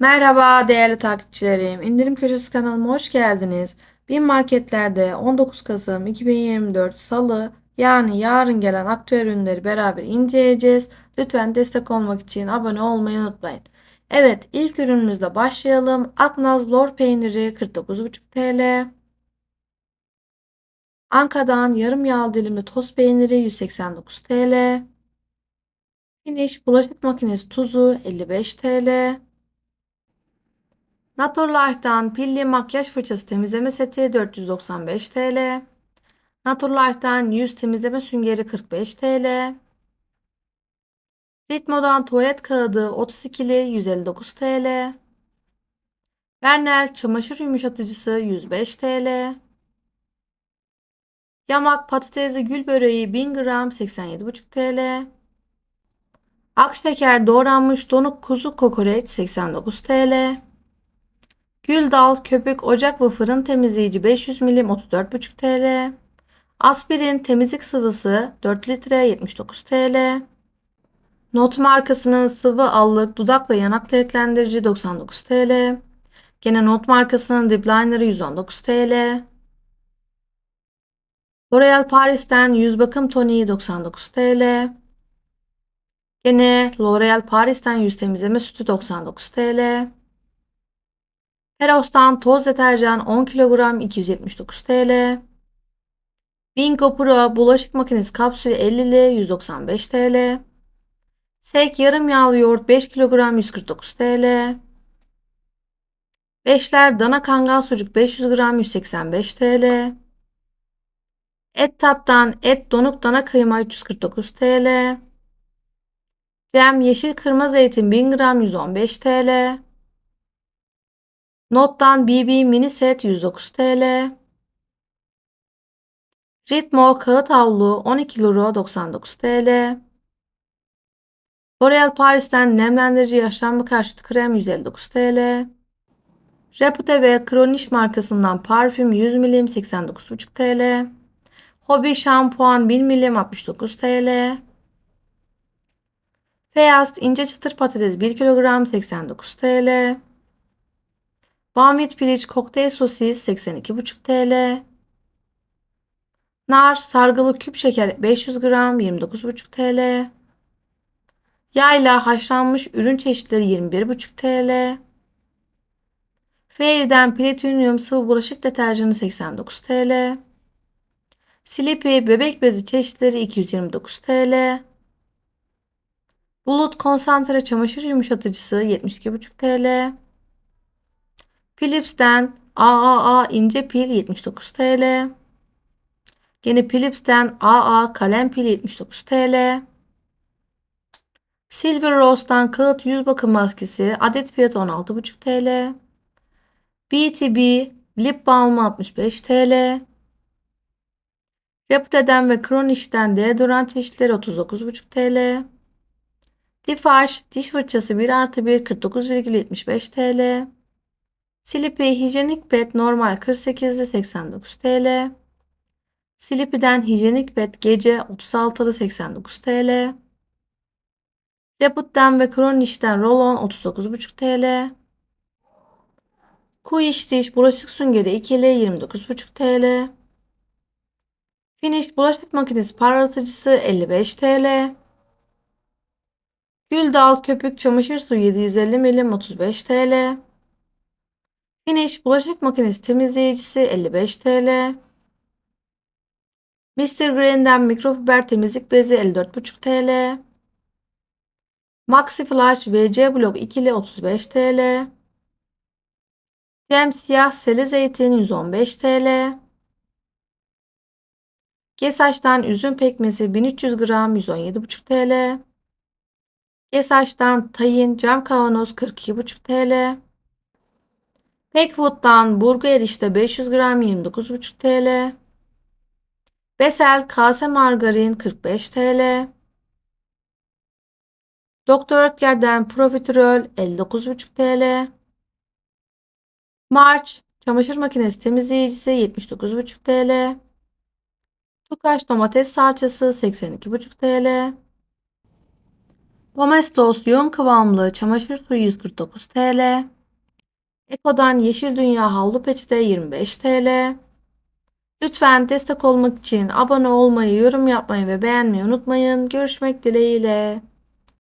Merhaba değerli takipçilerim. İndirim Köşesi kanalıma hoş geldiniz. Bin marketlerde 19 Kasım 2024 Salı yani yarın gelen aktüel ürünleri beraber inceleyeceğiz. Lütfen destek olmak için abone olmayı unutmayın. Evet ilk ürünümüzle başlayalım. Aknaz lor peyniri 49,5 TL. Anka'dan yarım yağlı dilimli toz peyniri 189 TL. Finish bulaşık makinesi tuzu 55 TL. Naturlife'dan pilli makyaj fırçası temizleme seti 495 TL. Naturlife'dan yüz temizleme süngeri 45 TL. Ritmo'dan tuvalet kağıdı 32'li 159 TL. Vernel çamaşır yumuşatıcısı 105 TL. Yamak patatesli gül böreği 1000 gram 87,5 TL. Akşeker doğranmış donuk kuzu kokoreç 89 TL. Gül dal, köpük, ocak ve fırın temizleyici 500 milim 34,5 TL. Aspirin temizlik sıvısı 4 litre 79 TL. Not markasının sıvı allık, dudak ve yanak renklendirici 99 TL. Gene Not markasının dip liner'ı 119 TL. L'Oreal Paris'ten yüz bakım toniği 99 TL. Gene L'Oreal Paris'ten yüz temizleme sütü 99 TL. Peros'tan toz deterjan 10 kilogram 279 TL. Bingo Pro bulaşık makinesi kapsülü 50'li 195 TL. Sek yarım yağlı yoğurt 5 kilogram 149 TL. Beşler dana kangal sucuk 500 gram 185 TL. Et tattan et donuk dana kıyma 349 TL. Cem yeşil kırma zeytin 1000 gram 115 TL. Not'tan BB mini set 109 TL. Ritmo kağıt havlu 12 euro 99 TL. L'Oreal Paris'ten nemlendirici yaşlanma karşıtı krem 159 TL. Repute ve Kroniş markasından parfüm 100 milim 89,5 TL. Hobby şampuan 1000 milim 69 TL. Feyast ince çıtır patates 1 kilogram 89 TL. Banvit piliç kokteyl sosis 82,5 TL. Nar sargılı küp şeker 500 gram 29,5 TL. Yayla haşlanmış ürün çeşitleri 21,5 TL. Fairy'den platinyum sıvı bulaşık deterjanı 89 TL. Sleepy bebek bezi çeşitleri 229 TL. Bulut konsantre çamaşır yumuşatıcısı 72,5 TL. Philips'ten AAA ince pil 79 TL. Yine Philips'ten AA kalem pil 79 TL. Silver Rose'dan kağıt yüz bakım maskesi adet fiyatı 16,5 TL. BTB lip balm 65 TL. Repute'den ve Kroniş'ten deodorant çeşitleri 39,5 TL. Difaş diş fırçası 1 artı 1 49,75 TL. Silipi hijyenik pet normal 48'li 89 TL. Silipi'den hijyenik pet gece 36'lı 89 TL. Reput'ten ve Kroniş'ten Rollon 39,5 TL. Kuiş diş bulaşık süngeri 2'li 29,5 TL. Finish bulaşık makinesi parlatıcısı 55 TL. Gül dal köpük çamaşır suyu 750 milim 35 TL. Finish bulaşık makinesi temizleyicisi 55 TL. Mr. Green'den mikrofiber temizlik bezi 54,5 TL. Maxi Flash VC Block 2'li 35 TL. Cem siyah sele zeytin 115 TL. Gesaç'tan üzüm pekmezi 1300 gram 117,5 TL. Gesaç'tan tayin cam kavanoz 42,5 TL. Peckwood'dan burgu erişte 500 gram 29,5 TL. Besel kase margarin 45 TL. Doktor Ötker'den profiterol 59,5 TL. March çamaşır makinesi temizleyicisi 79,5 TL. Tukaş domates salçası 82,5 TL. Domestos yoğun kıvamlı çamaşır suyu 149 TL. Eko'dan Yeşil Dünya havlu peçete 25 TL. Lütfen destek olmak için abone olmayı, yorum yapmayı ve beğenmeyi unutmayın. Görüşmek dileğiyle.